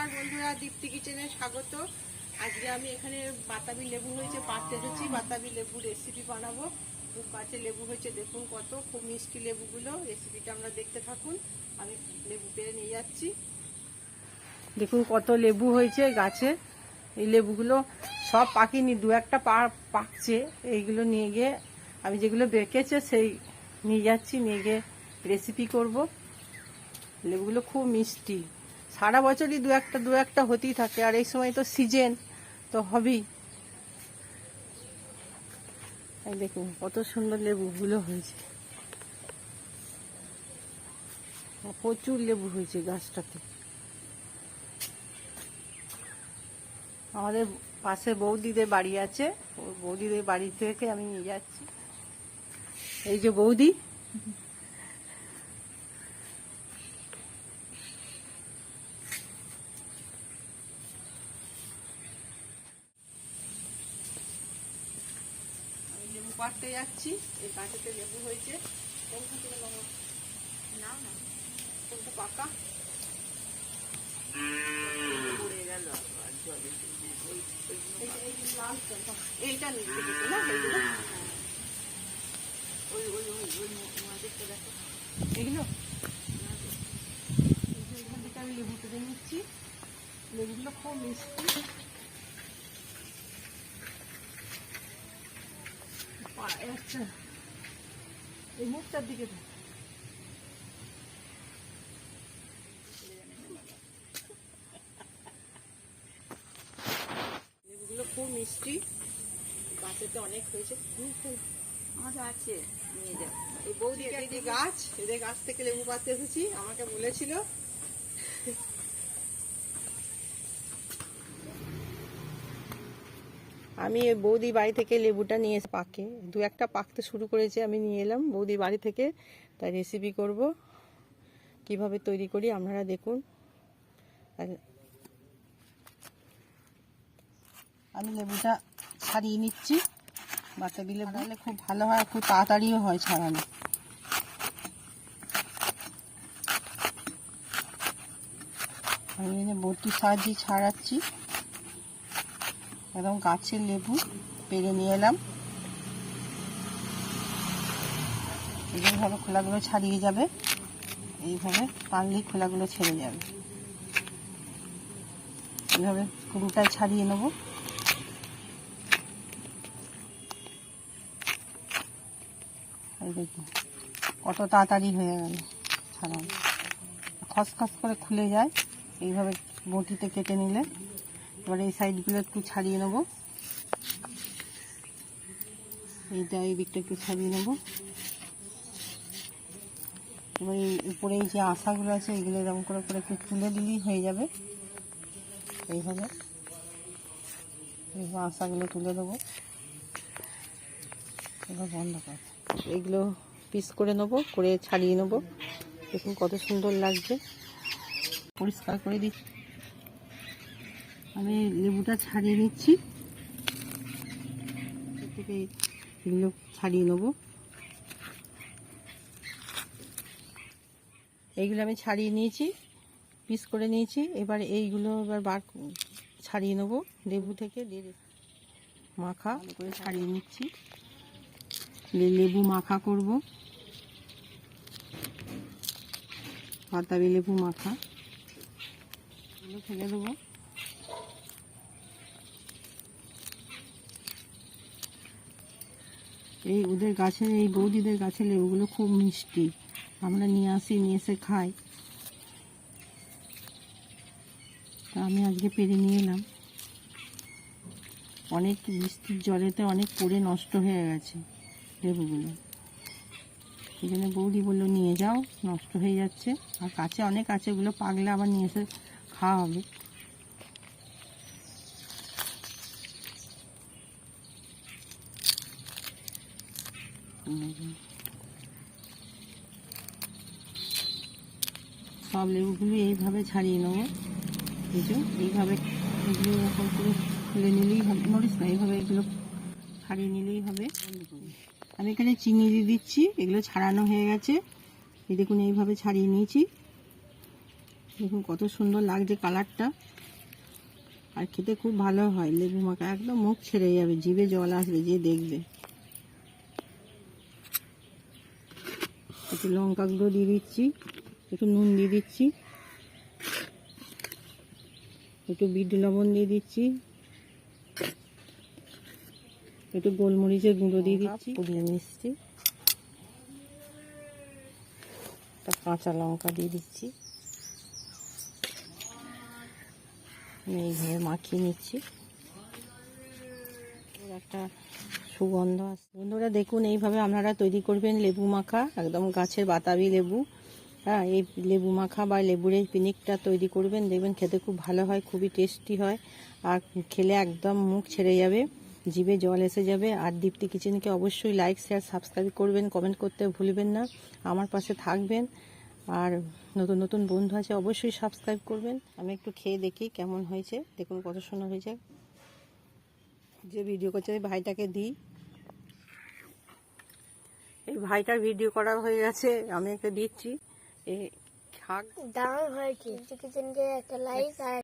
নমস্কার বন্ধুরা, দীপ্তি কিচেনে স্বাগত। আজকে আমি এখানে বাতাবি লেবু হয়েছে পাড়তে এসেছি বাতাবি লেবু রেসিপি বানাবো। খুব কাছে লেবু হয়েছে, দেখুন কত, খুব মিষ্টি লেবুগুলো রেসিপিটা আমরা দেখতে থাকুন। আমি লেবু পেরে নিয়ে যাচ্ছি। দেখুন কত লেবু হয়েছে গাছে, এই লেবুগুলো সব পাকিনি, দু একটা পা- পাকছে, এইগুলো নিয়ে গিয়ে আমি যেগুলো বেঁকেছে সেই নিয়ে যাচ্ছি, নিয়ে গিয়ে রেসিপি করব। লেবুগুলো খুব মিষ্টি। সারা বছরই দু একটা দু একটা হতেই থাকে। আর এই সময় তো সিজন, তো হবেই। দেখুন, কত সুন্দর লেবুগুলো হয়েছে। প্রচুর লেবু হয়েছে গাছটাতে। আমাদের পাশে বৌদিদের বাড়ি আছে। বৌদিদের বাড়ি থেকে আমি নিয়ে যাচ্ছি। এই যে বৌদি আমি লেবু পাড়তে যাচ্ছি এই গাছেতে লেবু হয়েছে। কোনখান থেকে নেব? না না। কোনটা পাকা? পড়ে গেল জলে? এইটা নিচে না ওই ওই ওই ওই মাঝেরটা দেখো। এগুলো? এখান থেকে আমি লেবু তুলে নিচ্ছি। লেবুগুলো খুব মিষ্টি। এই মুখটার দিকে লেবুগুলো খুব মিষ্টি। গাছেতে অনেক হয়েছে। আমাদের আছে। নিয়ে যাও এই বৌদি গাছ এদের গাছ থেকে লেবু পাড়তে এসেছি। আমাকে বলেছিল আমি বৌদি বাড়ি থেকে লেবুটা নিয়ে পাকে। দু একটা পাকতে শুরু করেছে, আমি নিয়ে এলাম। বৌদি বাড়ি থেকে তাই রেসিপি করব। কীভাবে তৈরি করি আপনারা দেখুন। আমি লেবুটা ছাড়িয়ে নিচ্ছি, বাতাবি লেবু। খুব ভালো হয়, খুব তাড়াতাড়িও হয় ছাড়ানো। আমি বটির সাহায্যে ছাড়াচ্ছি। একদম গাছের লেবু পেরে নিয়ে এলাম। এইভাবে খোলাগুলো ছাড়িয়ে যাবে। এইভাবে পানলি খোলাগুলো ছেড়ে যাবে। এইভাবে পুরোটাই ছাড়িয়ে নেব। দেখুন, কত তাড়াতাড়ি হয়ে গেল ছাড়ানো। খসখস করে খুলে যায়। এইভাবে বটিতে কেটে নিলে এবার এই সাইডগুলো একটু ছাড়িয়ে নেব। এইটা এই দিকটা একটু ছাড়িয়ে নেব। এবার এই উপরে এই যে আশাগুলো আছে, এগুলো এরকম করে করে একটু তুলে দিলেই হয়ে যাবে। এইভাবে এইভাবে আশাগুলো তুলে দেবো এবার বন্ধ কর। এইগুলো পিস করে নেব, করে ছাড়িয়ে নেব। দেখুন কত সুন্দর লাগছে। পরিষ্কার করে দিচ্ছি। আমি লেবুটা ছাড়িয়ে নিচ্ছি। থেকে এগুলো ছাড়িয়ে নেব। এইগুলো আমি ছাড়িয়ে নিয়েছি পিস করে নিয়েছি। এবার এইগুলো এবার বার ছাড়িয়ে নেব লেবু থেকে মাখা করে ছাড়িয়ে নিচ্ছি। লেবু মাখা করব। বাতাবি লেবু মাখা। এগুলো ফেলে দেবো। এই ওদের গাছের, এই বৌদিদের গাছের লেবুগুলো খুব মিষ্টি। আমরা নিয়ে আসি, নিয়ে এসে খাই। তা আমি আজকে পেরে নিয়ে এলাম। অনেক বৃষ্টির জলেতে অনেক পড়ে নষ্ট হয়ে গেছে লেবুগুলো। সেই জন্য বৌদি বলল, নিয়ে যাও, নষ্ট হয়ে যাচ্ছে। আর কাছে অনেক আছে, ওগুলো পাকলে আবার নিয়ে এসে খাওয়া হবে। সব লেবুগুলো এইভাবে ছাড়িয়ে নেব। যে, এইভাবে এগুলো এরকম করে খুলে নিলেই হবে। নড়িস না, এইভাবে এগুলো ছাড়িয়ে নিলেই হবে। আমি এখানে চিনি দিয়ে দিচ্ছি, এগুলো ছাড়ানো হয়ে গেছে। এই দেখুন, এইভাবে ছাড়িয়ে নিয়েছি। দেখুন কত সুন্দর লাগছে কালারটা। আর খেতে খুব ভালো হয় লেবু মাখা, একদম মুখ ছেড়ে যাবে, জিভে জল আসবে, যে দেখবে। একটু লঙ্কা গুঁড়ো দিয়ে দিচ্ছি একটু নুন দিয়ে দিচ্ছি একটু বিট লবণ দিয়ে দিচ্ছি একটু গোলমরিচের গুঁড়ো দিয়ে দিচ্ছি। পুড়িয়ে মিষ্টি একটা কাঁচা লঙ্কা দিয়ে দিচ্ছি। এইভাবে মাখিয়ে নিচ্ছি। একটা সুগন্ধ আছে। বন্ধুরা, দেখুন, এইভাবে আপনারা তৈরি করবেন লেবু মাখা, একদম গাছের বাতাবি লেবু। হ্যাঁ এই লেবু মাখা বা লেবুর এই পিনিকটা তৈরি করবেন, দেখবেন খেতে খুব ভালো হয়, খুবই টেস্টি হয়, আর খেলে একদম মুখ ছেড়ে যাবে, জিভে জল এসে যাবে। আর দীপ্তি কিচেনকে অবশ্যই লাইক, শেয়ার, সাবস্ক্রাইব করবেন, কমেন্ট করতে ভুলবেন না, আমার পাশে থাকবেন। আর নতুন নতুন বন্ধু আছে, অবশ্যই সাবস্ক্রাইব করবেন। আমি একটু খেয়ে দেখি কেমন হয়েছে, দেখুন কত সুন্দর হয়েছে। যে ভিডিও করছে ভাইটাকে দিই। ভাইটার ভিডিও করা হয়ে গেছে আমি একটা দিচ্ছি। খাক হয়েছে। একটা আর